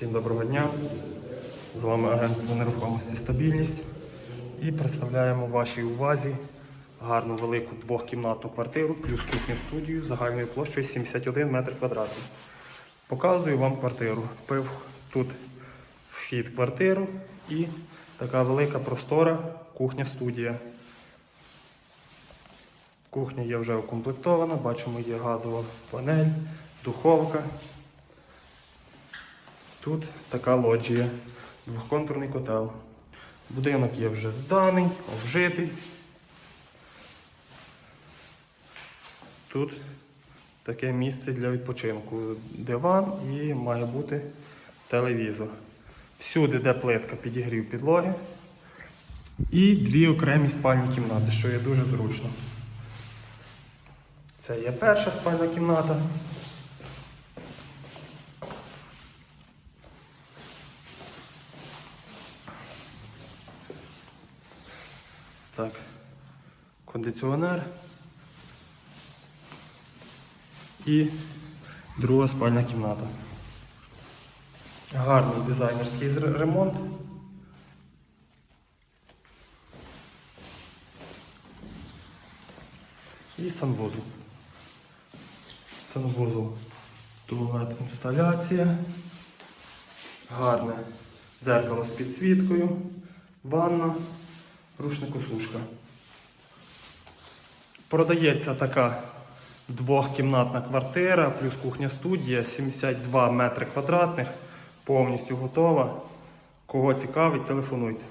Всім доброго дня. З вами агентство нерухомості Стабільність. І представляємо вашій увазі гарну велику двохкімнатну квартиру плюс кухню студію загальною площею 71 метр квадратний. Показую вам квартиру. Пив тут вхід квартиру і така велика простора кухня студія. Кухня є вже укомплектована, бачимо, є газова панель, духовка. Тут така лоджія, двохконтурний котел. Будинок є вже зданий, обжитий. Тут таке місце для відпочинку. Диван і має бути телевізор. Всюди, де плитка, підігрів підлоги. І дві окремі спальні кімнати, що є дуже зручно. Це є перша спальна кімната. Так, кондиціонер. І друга спальна кімната. Гарний дизайнерський ремонт. І санвузол. Санвузол. Туалет інсталяція. Гарне дзеркало з підсвіткою. Ванна. Рушникосушка. Продається така двохкімнатна квартира, плюс кухня студія, 72 метри квадратних, повністю готова. Кого цікавить, телефонуйте.